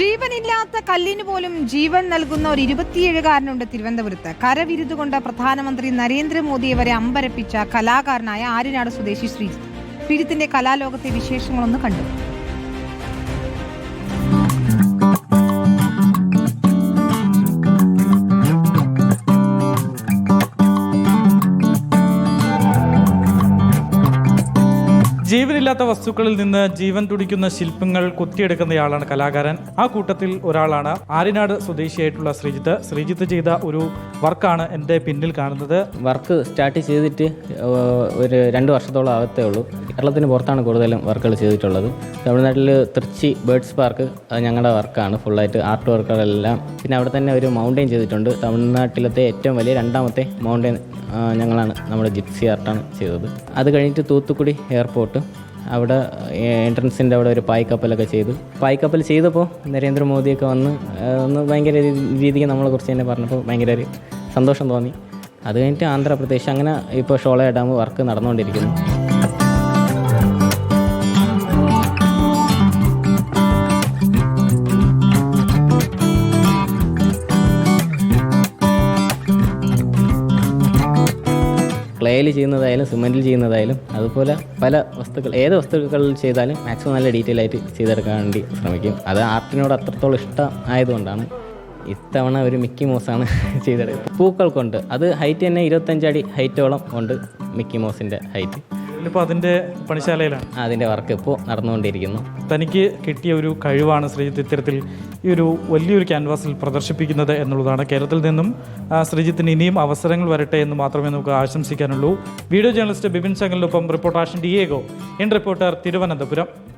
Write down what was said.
ജീവനില്ലാത്ത കല്ലിന് പോലും ജീവൻ നൽകുന്ന ഒരു ഇരുപത്തിയേഴുകാരനുണ്ട് തിരുവനന്തപുരത്ത്. കരവിരുതുകൊണ്ട് പ്രധാനമന്ത്രി നരേന്ദ്രമോദിയെ വരെ അമ്പരപ്പിച്ച കലാകാരനായ ആര്യനാട് സ്വദേശി ശ്രീജിത്ത് ശ്രീജിത്തിന്റെ കലാലോകത്തെ വിശേഷങ്ങളൊന്ന് കണ്ടു. ജീവനില്ലാത്ത വസ്തുക്കളിൽ നിന്ന് ജീവൻ തുടിക്കുന്ന ശില്പങ്ങൾ കൊത്തിയെടുക്കുന്നയാളാണ് കലാകാരൻ. ആ കൂട്ടത്തിൽ ഒരാളാണ് ആര്യനാട് സ്വദേശിയായിട്ടുള്ള ശ്രീജിത്ത്. ശ്രീജിത്ത് ചെയ്ത ഒരു വർക്കാണ് എന്റെ പിന്നിൽ കാണുന്നത്. വർക്ക് സ്റ്റാർട്ട് ചെയ്തിട്ട് ഒരു രണ്ട് വർഷത്തോളം ആവത്തേ ഉള്ളൂ. കേരളത്തിന് പുറത്താണ് കൂടുതലും വർക്കുകൾ ചെയ്തിട്ടുള്ളത്. തമിഴ്നാട്ടിൽ തൃച്ചി ബേർഡ്സ് പാർക്ക് അത് ഞങ്ങളുടെ വർക്കാണ്. ഫുള്ളായിട്ട് ആർട്ട് വർക്കുകളെല്ലാം. പിന്നെ അവിടെ തന്നെ ഒരു മൗണ്ടെയിൻ ചെയ്തിട്ടുണ്ട്. തമിഴ്നാട്ടിലത്തെ ഏറ്റവും വലിയ രണ്ടാമത്തെ മൗണ്ടെയിൻ ഞങ്ങളാണ്. നമ്മുടെ ജിപ്സി ആർട്ടാണ് ചെയ്തത്. അത് കഴിഞ്ഞിട്ട് തൂത്തുക്കുടി എയർപോർട്ട്. അവിടെ എൻട്രൻസിന്റെ അവിടെ ഒരു പായ്ക്കപ്പലൊക്കെ ചെയ്തു. പായ്ക്കപ്പൽ ചെയ്തപ്പോൾ നരേന്ദ്രമോദിയൊക്കെ വന്ന് ഒന്ന് ഭയങ്കര രീതി- രീതിക്ക് നമ്മളെ കുറിച്ച് തന്നെ പറഞ്ഞപ്പോൾ ഭയങ്കര ഒരു സന്തോഷം തോന്നി. അത് കഴിഞ്ഞിട്ട് ആന്ധ്രാപ്രദേശ്. അങ്ങനെ ഇപ്പോൾ ഷോള ഡാം വർക്ക് നടന്നുകൊണ്ടിരിക്കുന്നു. ക്ലേയിൽ ചെയ്യുന്നതായാലും സിമെന്റിൽ ചെയ്യുന്നതായാലും അതുപോലെ പല വസ്തുക്കൾ ഏത് വസ്തുക്കളിൽ ചെയ്താലും മാക്സിമം നല്ല ഡീറ്റെയിൽ ആയിട്ട് ചെയ്തെടുക്കാൻ വേണ്ടി ശ്രമിക്കും. അത് ആർട്ടിനോട് അത്രത്തോളം ഇഷ്ടം ആയതുകൊണ്ടാണ് ഇത്തവണ ഒരു മിക്കി മോസാണ് ചെയ്തെടുക്കുന്നത് പൂക്കൾ കൊണ്ട് അത് ഹൈറ്റ് തന്നെ ഇരുപത്തഞ്ചടി ഹൈറ്റോളം ഉണ്ട് മിക്കി മോസിന്റെ ഹൈറ്റ്. ഇപ്പോൾ അതിന്റെ പണിശാലയിലാണ്. അതിന്റെ വർക്ക് ഇപ്പോൾ നടന്നുകൊണ്ടിരിക്കുന്നു. തനിക്ക് കിട്ടിയ ഒരു കഴിവാണ് ശ്രീജിത്ത് ഇത്തരത്തിൽ ഈ ഒരു വലിയൊരു ക്യാൻവാസിൽ പ്രദർശിപ്പിക്കുന്നത് എന്നുള്ളതാണ്. കേരളത്തിൽ നിന്നും ശ്രീജിത്തിന് ഇനിയും അവസരങ്ങൾ വരട്ടെ എന്ന് മാത്രമേ നമുക്ക് ആശംസിക്കാനുള്ളൂ. Video journalist Bibin ചങ്ങലിനൊപ്പം reporter Ashan Diego. In reporter Thiruvananthapuram.